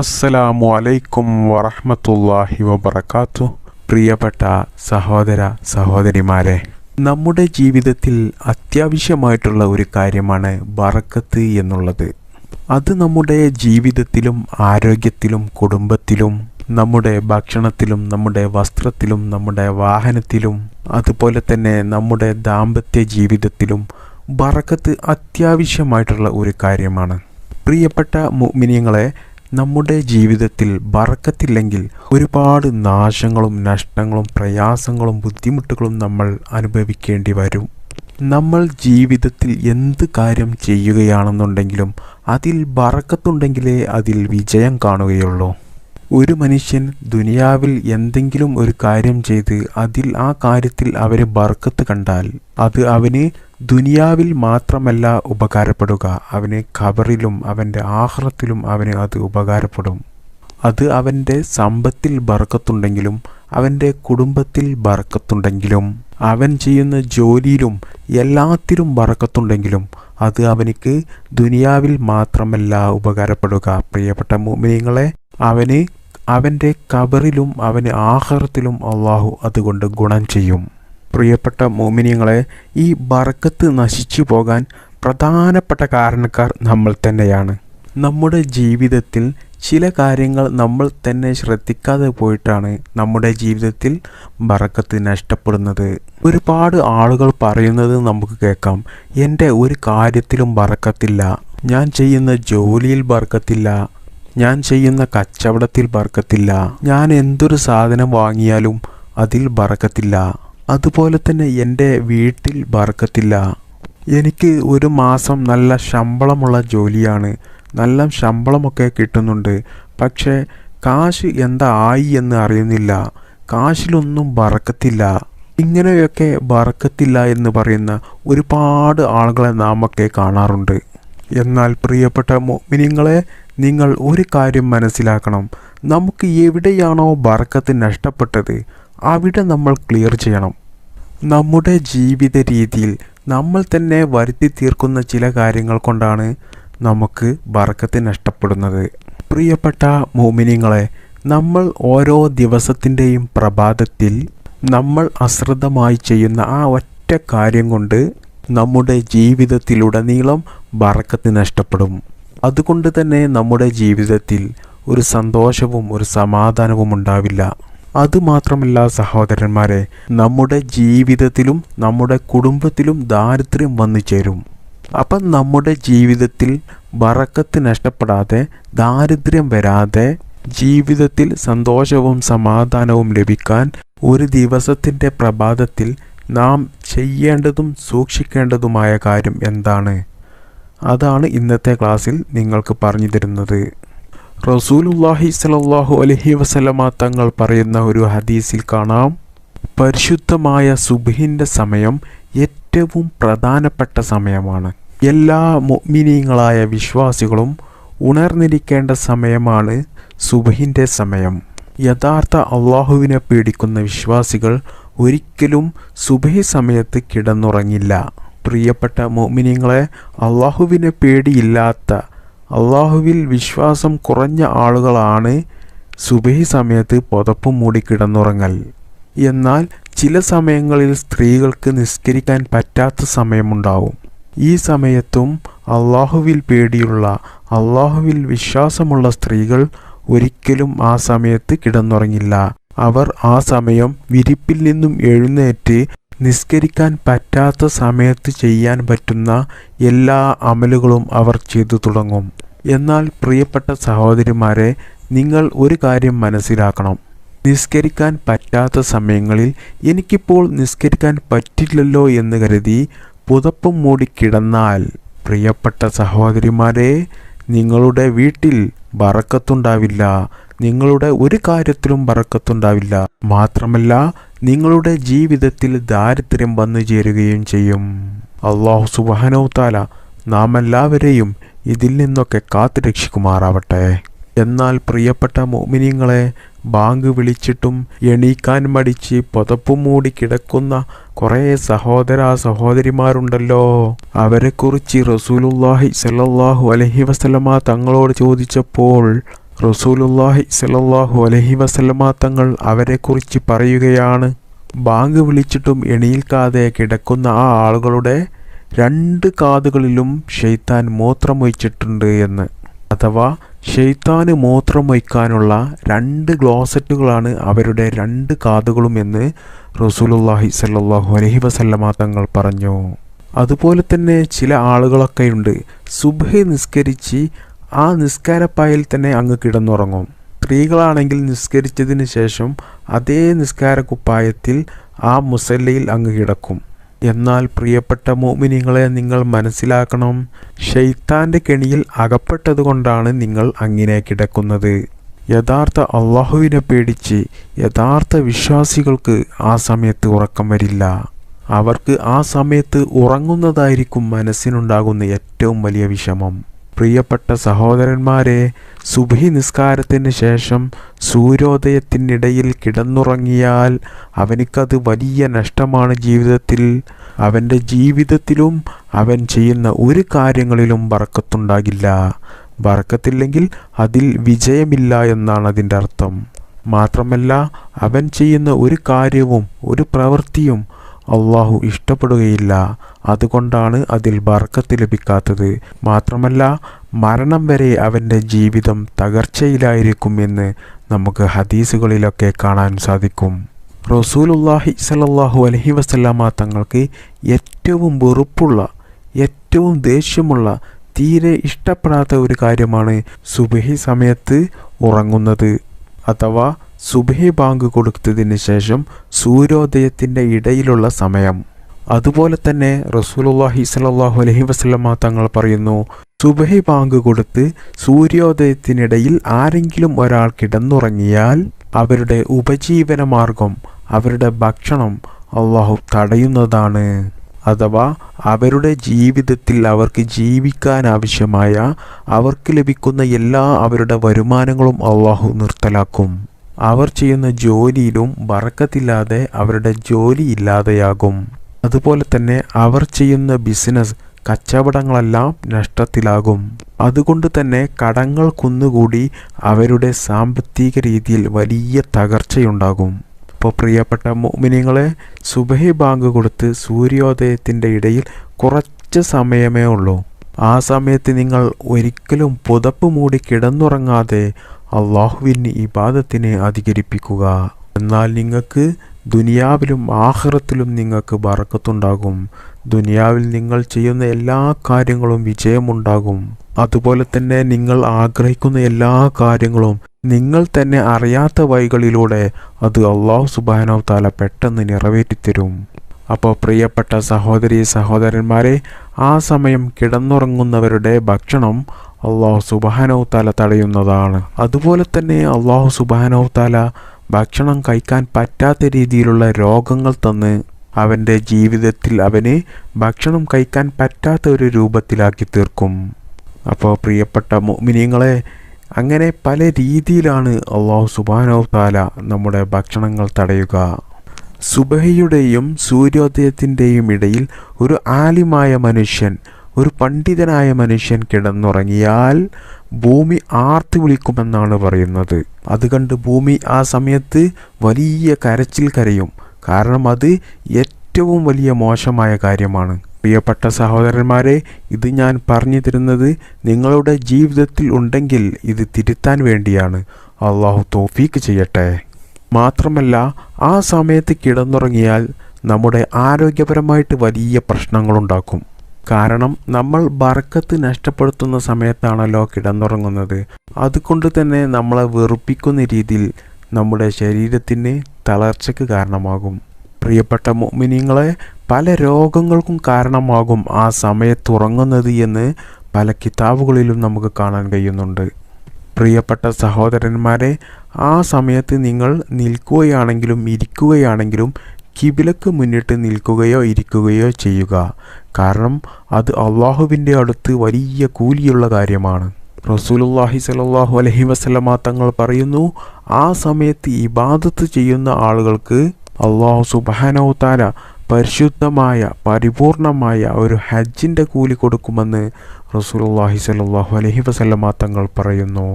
അസ്സലാമു അലൈക്കും വറഹ്മത്തുള്ളാഹി വബർക്കാത്തു പ്രിയപ്പെട്ട സഹോദര സഹോദരിമാരെ നമ്മുടെ ജീവിതത്തിൽ അത്യാവശ്യമായിട്ടുള്ള ഒരു കാര്യമാണ് ബറക്കത്ത് എന്നുള്ളത്. അത് നമ്മുടെ ജീവിതത്തിലും ആരോഗ്യത്തിലും കുടുംബത്തിലും നമ്മുടെ ഭക്ഷണത്തിലും നമ്മുടെ വസ്ത്രത്തിലും നമ്മുടെ വാഹനത്തിലും അതുപോലെ തന്നെ നമ്മുടെ ദാമ്പത്യ ജീവിതത്തിലും ബറക്കത്ത് അത്യാവശ്യമായിട്ടുള്ള ഒരു കാര്യമാണ്. പ്രിയപ്പെട്ട മുഅ്മിനീങ്ങളെ നമ്മുടെ ജീവിതത്തിൽ ബറക്കത്തില്ലെങ്കിൽ ഒരുപാട് നാശങ്ങളും നഷ്ടങ്ങളും പ്രയാസങ്ങളും ബുദ്ധിമുട്ടുകളും നമ്മൾ അനുഭവിക്കേണ്ടി വരും. നമ്മൾ ജീവിതത്തിൽ എന്ത് കാര്യം ചെയ്യുകയാണെന്നുണ്ടെങ്കിലും അതിൽ ബറക്കത്തുണ്ടെങ്കിലേ അതിൽ വിജയം കാണുകയുള്ളൂ. ഒരു മനുഷ്യൻ ദുനിയാവിൽ എന്തെങ്കിലും ഒരു കാര്യം ചെയ്ത് അതിൽ ആ കാര്യത്തിൽ അവരെ ബർക്കത്ത് കണ്ടാൽ അത് അവന് ദുനിയാവിൽ മാത്രമല്ല ഉപകാരപ്പെടുക. അവന് ഖബറിലും അവന്റെ ആഹ്റത്തിലും അവന് അത് ഉപകാരപ്പെടും. അത് അവന്റെ സമ്പത്തിൽ ബർക്കത്തുണ്ടെങ്കിലും അവന്റെ കുടുംബത്തിൽ ബർക്കത്തുണ്ടെങ്കിലും അവൻ ചെയ്യുന്ന ജോലിയിലും എല്ലാത്തിലും ബറക്കത്തുണ്ടെങ്കിലും അത് അവനിക്ക് ദുനിയാവിൽ മാത്രമല്ല ഉപകാരപ്പെടുക. പ്രിയപ്പെട്ട മോമിനിയങ്ങളെ അവന് അവന്റെ കബറിലും അവന് ആഹാരത്തിലും അള്ളാഹു അതുകൊണ്ട് ഗുണം ചെയ്യും. പ്രിയപ്പെട്ട മോമിനിയങ്ങളെ ഈ ബറക്കത്ത് നശിച്ചു പോകാൻ പ്രധാനപ്പെട്ട കാരണക്കാർ നമ്മൾ തന്നെയാണ്. നമ്മുടെ ജീവിതത്തിൽ ചില കാര്യങ്ങൾ നമ്മൾ തന്നെ ശ്രദ്ധിക്കാതെ പോയിട്ടാണ് നമ്മുടെ ജീവിതത്തിൽ ബറക്കത്ത് നഷ്ടപ്പെടുന്നത്. ഒരുപാട് ആളുകൾ പറയുന്നത് നമുക്ക് കേൾക്കാം. എന്റെ ഒരു കാര്യത്തിലും ബറക്കത്തില്ല ഞാൻ ചെയ്യുന്ന ജോലിയിൽ ബർക്കത്തില്ല. ഞാൻ ചെയ്യുന്ന കച്ചവടത്തിൽ ബർക്കത്തില്ല. ഞാൻ എന്തൊരു സാധനം വാങ്ങിയാലും അതിൽ ബറക്കത്തില്ല അതുപോലെ തന്നെ എന്റെ വീട്ടിൽ ബറക്കത്തില്ല എനിക്ക് ഒരു മാസം നല്ല ശമ്പളമുള്ള ജോലിയാണ്. നല്ല ശമ്പളമൊക്കെ കിട്ടുന്നുണ്ട്. പക്ഷേ കാശ് എന്താ ആയി എന്ന് അറിയുന്നില്ല. കാശിലൊന്നും ബറക്കത്തില്ല ഇങ്ങനെയൊക്കെ ബറക്കത്തില്ല എന്ന് പറയുന്ന ഒരുപാട് ആളുകളെ നാമൊക്കെ കാണാറുണ്ട്. എന്നാൽ പ്രിയപ്പെട്ട മോമിനിങ്ങളെ നിങ്ങൾ ഒരു കാര്യം മനസ്സിലാക്കണം. നമുക്ക് എവിടെയാണോ ബർക്കത്ത് നഷ്ടപ്പെട്ടത് അവിടെ നമ്മൾ ക്ലിയർ ചെയ്യണം. നമ്മുടെ ജീവിത രീതിയിൽ നമ്മൾ തന്നെ വരുത്തി തീർക്കുന്ന ചില കാര്യങ്ങൾ കൊണ്ടാണ് നമുക്ക് ബർക്കത്ത് നഷ്ടപ്പെടുന്നത്. പ്രിയപ്പെട്ട മോമിനിങ്ങളെ നമ്മൾ ഓരോ ദിവസത്തിന്റെയും പ്രഭാതത്തിൽ നമ്മൾ അശ്രദ്ധമായി ചെയ്യുന്ന ആ ഒറ്റ കാര്യം കൊണ്ട് നമ്മുടെ ജീവിതത്തിലുടനീളം ബറക്കത്ത് നഷ്ടപ്പെടും. അതുകൊണ്ട് തന്നെ നമ്മുടെ ജീവിതത്തിൽ ഒരു സന്തോഷവും ഒരു സമാധാനവും ഉണ്ടാവില്ല. അതുമാത്രമല്ല സഹോദരന്മാരെ നമ്മുടെ ജീവിതത്തിലും നമ്മുടെ കുടുംബത്തിലും ദാരിദ്ര്യം വന്നു ചേരും. അപ്പം നമ്മുടെ ജീവിതത്തിൽ വറക്കത്ത് നഷ്ടപ്പെടാതെ ദാരിദ്ര്യം വരാതെ ജീവിതത്തിൽ സന്തോഷവും സമാധാനവും ലഭിക്കാൻ ഒരു ദിവസത്തിന്റെ പ്രഭാതത്തിൽ നാം ചെയ്യേണ്ടതും സൂക്ഷിക്കേണ്ടതുമായ കാര്യം എന്താണ്? അതാണ് ഇന്നത്തെ ക്ലാസ്സിൽ നിങ്ങൾക്ക് പറഞ്ഞു തരുന്നത്. റസൂലുല്ലാഹി സലാഹു അലഹി വസലമ തങ്ങൾ പറയുന്ന ഒരു ഹദീസിൽ കാണാം. പരിശുദ്ധമായ സുബിഹിന്റെ സമയം ഏറ്റവും പ്രധാനപ്പെട്ട സമയമാണ്. എല്ലാ മുഅ്മിനീങ്ങളായ വിശ്വാസികളും ഉണർന്നിരിക്കേണ്ട സമയമാണ് സുബഹിന്റെ സമയം. യഥാർത്ഥ അള്ളാഹുവിനെ പേടിക്കുന്ന വിശ്വാസികൾ ഒരിക്കലും സുബഹി സമയത്ത് കിടന്നുറങ്ങില്ല. പ്രിയപ്പെട്ട മോമിനിങ്ങളെ അള്ളാഹുവിനെ പേടിയില്ലാത്ത അള്ളാഹുവിൽ വിശ്വാസം കുറഞ്ഞ ആളുകളാണ് സുബഹി സമയത്ത് പുതപ്പ് മൂടി കിടന്നുറങ്ങൽ. എന്നാൽ ചില സമയങ്ങളിൽ സ്ത്രീകൾക്ക് നിസ്കരിക്കാൻ പറ്റാത്ത സമയമുണ്ടാവും. ഈ സമയത്തും അള്ളാഹുവിൽ പേടിയുള്ള അള്ളാഹുവിൽ വിശ്വാസമുള്ള സ്ത്രീകൾ ഒരിക്കലും ആ സമയത്ത് കിടന്നുറങ്ങില്ല. അവർ ആ സമയം വിരിപ്പിൽ നിന്നും എഴുന്നേറ്റ് നിസ്കരിക്കാൻ പറ്റാത്ത സമയത്ത് ചെയ്യാൻ പറ്റുന്ന എല്ലാ അമലുകളും അവർ ചെയ്തു തുടങ്ങും. എന്നാൽ പ്രിയപ്പെട്ട സഹോദരിമാരെ നിങ്ങൾ ഒരു കാര്യം മനസ്സിലാക്കണം. നിസ്കരിക്കാൻ പറ്റാത്ത സമയങ്ങളിൽ എനിക്കിപ്പോൾ നിസ്കരിക്കാൻ പറ്റില്ലല്ലോ എന്ന് കരുതി പുതപ്പും മൂടി കിടന്നാൽ. പ്രിയപ്പെട്ട സഹോദരിമാരെ നിങ്ങളുടെ വീട്ടിൽ ബറക്കത്തുണ്ടാവില്ല. നിങ്ങളുടെ ഒരു കാര്യത്തിലും ബറക്കത്തുണ്ടാവില്ല. മാത്രമല്ല നിങ്ങളുടെ ജീവിതത്തിൽ ദാരിദ്ര്യം വന്നു ചേരുകയും ചെയ്യും. അള്ളാഹു സുബാനൗത്താല നാം എല്ലാവരെയും ഇതിൽ നിന്നൊക്കെ കാത്തു രക്ഷിക്കുമാറാവട്ടെ എന്നാൽ പ്രിയപ്പെട്ട മോമിനിയങ്ങളെ ബാങ്ക് വിളിച്ചിട്ടും എണീക്കാൻ മടിച്ച് പുതപ്പും മൂടി കിടക്കുന്ന കുറേ സഹോദര സഹോദരിമാരുണ്ടല്ലോ. അവരെക്കുറിച്ച് റസൂലുല്ലാഹി സല്ലാഹു അലഹി വസല്ലമ തങ്ങളോട് ചോദിച്ചപ്പോൾ റസൂലുല്ലാഹി സലല്ലാഹു അലഹി വസല്ലമ തങ്ങൾ അവരെക്കുറിച്ച് പറയുകയാണ്. ബാങ്ക് വിളിച്ചിട്ടും എണീൽക്കാതെ കിടക്കുന്ന ആ ആളുകളുടെ രണ്ട് കാതുകളിലും ഷെയ്ത്താൻ മൂത്രമൊഴിച്ചിട്ടുണ്ട് എന്ന്. അഥവാ ഷെയ്ത്താന് മൂത്രമൊഴിക്കാനുള്ള രണ്ട് ഗ്ലോസറ്റുകളാണ് അവരുടെ രണ്ട് കാതുകളും എന്ന് റസൂലുല്ലാഹി സല്ലാഹു അലഹി വസല്ലമ തങ്ങൾ പറഞ്ഞു. അതുപോലെ തന്നെ ചില ആളുകളൊക്കെയുണ്ട് സുബഹി നിസ്കരിച്ച് ആ നിസ്കാരപ്പായിൽ തന്നെ അങ്ങ് കിടന്നുറങ്ങും. സ്ത്രീകളാണെങ്കിൽ നിസ്കരിച്ചതിന് ശേഷം അതേ നിസ്കാര കുപ്പായത്തിൽ ആ മുസല്ലയിൽ അങ്ങ് കിടക്കും. എന്നാൽ പ്രിയപ്പെട്ട മോമിനിങ്ങളെ നിങ്ങൾ മനസ്സിലാക്കണം ഷെയ്ത്താന്റെ കെണിയിൽ അകപ്പെട്ടതുകൊണ്ടാണ് നിങ്ങൾ അങ്ങനെ കിടക്കുന്നത്. യഥാർത്ഥ അള്ളാഹുവിനെ പേടിച്ച് യഥാർത്ഥ വിശ്വാസികൾക്ക് ആ സമയത്ത് ഉറക്കം വരില്ല. അവർക്ക് ആ സമയത്ത് ഉറങ്ങുന്നതായിരിക്കും മനസ്സിനുണ്ടാകുന്ന ഏറ്റവും വലിയ വിഷമം. പ്രിയപ്പെട്ട സഹോദരന്മാരെ സുഭി നിസ്കാരത്തിന് ശേഷം സൂര്യോദയത്തിനിടയിൽ കിടന്നുറങ്ങിയാൽ അവനിക്കത് വലിയ നഷ്ടമാണ് ജീവിതത്തിൽ. അവന്റെ ജീവിതത്തിലും അവൻ ചെയ്യുന്ന ഒരു കാര്യങ്ങളിലും വറക്കത്തുണ്ടാകില്ല. വറക്കത്തില്ലെങ്കിൽ അതിൽ വിജയമില്ല എന്നാണ് അതിന്റെ അർത്ഥം. മാത്രമല്ല അവൻ ചെയ്യുന്ന ഒരു കാര്യവും ഒരു പ്രവൃത്തിയും അള്ളാഹു ഇഷ്ടപ്പെടുകയില്ല. അതുകൊണ്ടാണ് അതിൽ ബർക്കത്ത് ലഭിക്കാത്തത്. മാത്രമല്ല മരണം വരെ അവന്റെ ജീവിതം തകർച്ചയിലായിരിക്കും എന്ന് നമുക്ക് ഹദീസുകളിലൊക്കെ കാണാൻ സാധിക്കും. റസൂലുല്ലാഹി സലല്ലാഹു അലഹി വസ്ലാമ തങ്ങൾക്ക് ഏറ്റവും വെറുപ്പുള്ള ഏറ്റവും ദേഷ്യമുള്ള തീരെ ഇഷ്ടപ്പെടാത്ത ഒരു കാര്യമാണ് സുബഹി സമയത്ത് ഉറങ്ങുന്നത്. അഥവാ സുബഹി ബാങ്ക് കൊടുത്തതിന് ശേഷം സൂര്യോദയത്തിന്റെ ഇടയിലുള്ള സമയം. അതുപോലെ തന്നെ റസൂലുല്ലാഹി സ്വല്ലല്ലാഹു അലൈഹി വസല്ലമ തങ്ങൾ പറയുന്നു സുബഹി ബാങ്ക് കൊടുത്ത് സൂര്യോദയത്തിനിടയിൽ ആരെങ്കിലും ഒരാൾ കിടന്നുറങ്ങിയാൽ അവരുടെ ഉപജീവന മാർഗം അവരുടെ ഭക്ഷണം അള്ളാഹു തടയുന്നതാണ്. അഥവാ അവരുടെ ജീവിതത്തിൽ അവർക്ക് ജീവിക്കാൻ ആവശ്യമായ അവർക്ക് ലഭിക്കുന്ന എല്ലാ അവരുടെ വരുമാനങ്ങളും അള്ളാഹു നിർത്തലാക്കും. അവർ ചെയ്യുന്ന ജോലിയിലും വറക്കത്തില്ലാതെ അവരുടെ ജോലി ഇല്ലാതെയാകും. അതുപോലെ തന്നെ അവർ ചെയ്യുന്ന ബിസിനസ് കച്ചവടങ്ങളെല്ലാം നഷ്ടത്തിലാകും. അതുകൊണ്ട് തന്നെ കടങ്ങൾ കുന്നുകൂടി അവരുടെ സാമ്പത്തിക രീതിയിൽ വലിയ തകർച്ചയുണ്ടാകും. അപ്പോൾ പ്രിയപ്പെട്ട മോമിനിങ്ങളെ സുബഹി ബാങ്ക് കൊടുത്ത് സൂര്യോദയത്തിന്റെ ഇടയിൽ കുറച്ച് സമയമേ ഉള്ളൂ. ആ സമയത്ത് നിങ്ങൾ ഒരിക്കലും പുതപ്പ് മൂടി കിടന്നുറങ്ങാതെ അള്ളാഹുവിന് ഇബാദത്തിനെ അധികരിപ്പിക്കുക. എന്നാൽ നിങ്ങൾക്ക് ദുനിയാവിലും ആഹ്റത്തിലും നിങ്ങൾക്ക് ബറക്കത്തുണ്ടാകും. ദുനിയാവിൽ നിങ്ങൾ ചെയ്യുന്ന എല്ലാ കാര്യങ്ങളും വിജയമുണ്ടാകും. അതുപോലെ തന്നെ നിങ്ങൾ ആഗ്രഹിക്കുന്ന എല്ലാ കാര്യങ്ങളും നിങ്ങൾ തന്നെ അറിയാത്ത വഴികളിലൂടെ അത് അള്ളാഹു സുബാനോ താല പെട്ടെന്ന് നിറവേറ്റിത്തരും. അപ്പോൾ പ്രിയപ്പെട്ട സഹോദരി സഹോദരന്മാരെ ആ സമയം കിടന്നുറങ്ങുന്നവരുടെ ഭക്ഷണം അള്ളാഹു സുബാനവ് താല തടയുന്നതാണ്. അതുപോലെ തന്നെ അള്ളാഹു സുബാനവ് താല ഭക്ഷണം കഴിക്കാൻ പറ്റാത്ത രീതിയിലുള്ള രോഗങ്ങൾ തന്ന് അവന്റെ ജീവിതത്തിൽ അവനെ ഭക്ഷണം കഴിക്കാൻ പറ്റാത്ത ഒരു രൂപത്തിലാക്കി തീർക്കും. അപ്പോൾ പ്രിയപ്പെട്ട മോമിനിയങ്ങളെ അങ്ങനെ പല രീതിയിലാണ് അള്ളാഹു സുബാനവ് താല നമ്മുടെ ഭക്ഷണങ്ങൾ തടയുക. സുബഹയുടെയും സൂര്യോദയത്തിന്റെയും ഇടയിൽ ഒരു ആലിമായ മനുഷ്യൻ ഒരു പണ്ഡിതനായ മനുഷ്യൻ കിടന്നുറങ്ങിയാൽ ഭൂമി ആർത്തി വിളിക്കുമെന്നാണ് പറയുന്നത്. അത് കണ്ട് ഭൂമി ആ സമയത്ത് വലിയ കരച്ചിൽ കരയും. കാരണം അത് ഏറ്റവും വലിയ മോശമായ കാര്യമാണ്. പ്രിയപ്പെട്ട സഹോദരന്മാരെ ഇത് ഞാൻ പറഞ്ഞു തരുന്നത് നിങ്ങളുടെ ജീവിതത്തിൽ ഉണ്ടെങ്കിൽ ഇത് തിരുത്താൻ വേണ്ടിയാണ്. അള്ളാഹു തോഫീക്ക് ചെയ്യട്ടെ. മാത്രമല്ല ആ സമയത്ത് കിടന്നുറങ്ങിയാൽ നമ്മുടെ ആരോഗ്യപരമായിട്ട് വലിയ പ്രശ്നങ്ങളുണ്ടാക്കും. കാരണം നമ്മൾ ബർക്കത്ത് നഷ്ടപ്പെടുത്തുന്ന സമയത്താണല്ലോ കിടന്നുറങ്ങുന്നത്. അതുകൊണ്ട് തന്നെ നമ്മളെ വെറുപ്പിക്കുന്ന രീതിയിൽ നമ്മുടെ ശരീരത്തിന് തളർച്ചയ്ക്ക് കാരണമാകും. പ്രിയപ്പെട്ട മോമിനിങ്ങളെ പല രോഗങ്ങൾക്കും കാരണമാകും ആ സമയത്ത് ഉറങ്ങുന്നത് എന്ന് പല കിതാബുകളിലും നമുക്ക് കാണാൻ കഴിയുന്നുണ്ട്. പ്രിയപ്പെട്ട സഹോദരന്മാരെ ആ സമയത്ത് നിങ്ങൾ നിൽക്കുകയാണെങ്കിലും ഇരിക്കുകയാണെങ്കിലും കിബിലക്ക് മുന്നിട്ട് നിൽക്കുകയോ ഇരിക്കുകയോ ചെയ്യുക. കാരണം അത് അള്ളാഹുവിന്റെ അടുത്ത് വലിയ കൂലിയുള്ള കാര്യമാണ്. റസൂലുല്ലാഹി സലാഹു അലഹി വസ്ലമ തങ്ങൾ പറയുന്നു ആ സമയത്ത് ഇബാദത്ത് ചെയ്യുന്ന ആളുകൾക്ക് അള്ളാഹു സുബാനോത്താല പരിശുദ്ധമായ പരിപൂർണമായ ഒരു ഹജ്ജിന്റെ കൂലി കൊടുക്കുമെന്ന് റസൂലുല്ലാഹി സലാഹു അലഹി വസ്ലമ തങ്ങൾ പറയുന്നു.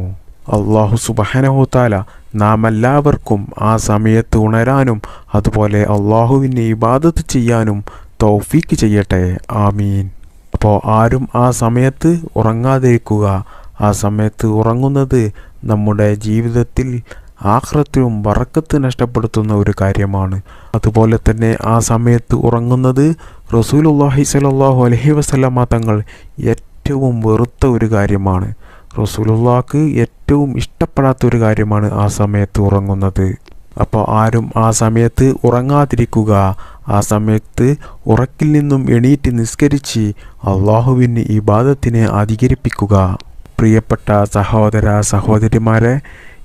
അള്ളാഹു സുബഹനഹുത്താല നാം എല്ലാവർക്കും ആ സമയത്ത് ഉണരാനും അതുപോലെ അള്ളാഹുവിനെ ഇബാദത്ത് ചെയ്യാനും തൗഫീക്ക് ചെയ്യട്ടെ. ആമീൻ. അപ്പോൾ ആരും ആ സമയത്ത് ഉറങ്ങാതിരിക്കുക. ആ സമയത്ത് ഉറങ്ങുന്നത് നമ്മുടെ ജീവിതത്തിൽ ആഹ്റത്തിലും വറക്കത്ത് നഷ്ടപ്പെടുത്തുന്ന ഒരു കാര്യമാണ്. അതുപോലെ തന്നെ ആ സമയത്ത് ഉറങ്ങുന്നത് റസൂലുല്ലാഹി സലാഹു അലഹി വസ്ലമ തങ്ങൾ ഏറ്റവും വെറുത്ത ഒരു കാര്യമാണ്. റസൂലുള്ളാക്ക് ഏറ്റവും ഇഷ്ടപ്പെടാത്ത ഒരു കാര്യമാണ് ആ സമയത്ത് ഉറങ്ങുന്നത്. അപ്പോൾ ആരും ആ സമയത്ത് ഉറങ്ങാതിരിക്കുക ആ സമയത്ത് ഉറക്കിൽ നിന്നും എണീറ്റ് നിസ്കരിച്ച് അള്ളാഹുവിന് ഇബാദത്തിനെ അധികരിപ്പിക്കുക. പ്രിയപ്പെട്ട സഹോദര സഹോദരിമാരെ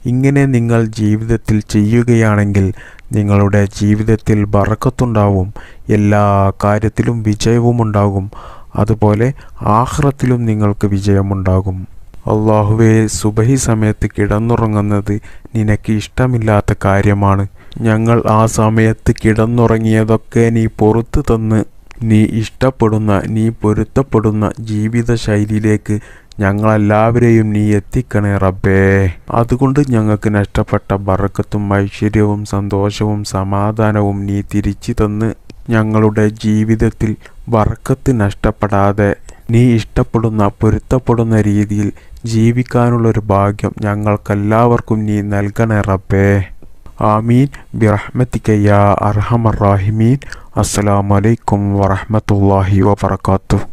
ഇങ്ങനെ നിങ്ങൾ ജീവിതത്തിൽ ചെയ്യുകയാണെങ്കിൽ നിങ്ങളുടെ ജീവിതത്തിൽ ബറക്കത്തുണ്ടാവും എല്ലാ കാര്യത്തിലും വിജയവും ഉണ്ടാകും അതുപോലെ ആഹ്റത്തിലും നിങ്ങൾക്ക് വിജയമുണ്ടാകും. അള്ളാഹുവെ സുബഹി സമയത്ത് കിടന്നുറങ്ങുന്നത് നിനക്ക് ഇഷ്ടമില്ലാത്ത കാര്യമാണ്. ഞങ്ങൾ ആ സമയത്ത് കിടന്നുറങ്ങിയതൊക്കെ നീ പുറത്തു തന്ന് നീ ഇഷ്ടപ്പെടുന്ന നീ പൊരുത്തപ്പെടുന്ന ജീവിത ശൈലിയിലേക്ക് ഞങ്ങളെല്ലാവരെയും നീ എത്തിക്കണേ റബ്ബേ. അതുകൊണ്ട് ഞങ്ങൾക്ക് നഷ്ടപ്പെട്ട ബറക്കത്തും ഐശ്വര്യവും സന്തോഷവും സമാധാനവും നീ തിരിച്ചു തന്ന് ഞങ്ങളുടെ ജീവിതത്തിൽ വറക്കത്ത് നഷ്ടപ്പെടാതെ നീ ഇഷ്ടപ്പെടുന്ന പൊരുത്തപ്പെടുന്ന രീതിയിൽ ജീവിക്കാനുള്ളൊരു ഭാഗ്യം ഞങ്ങൾക്കെല്ലാവർക്കും നീ നൽകണേ റബ്ബേ. ആമീൻ. ബിറഹ്മത്തിക്കയ്യ അർഹമർ റാഹിമീൻ. അസ്സലാമു അലൈക്കും വറഹ്മത്തുള്ളാഹി വബറകാതുഹു.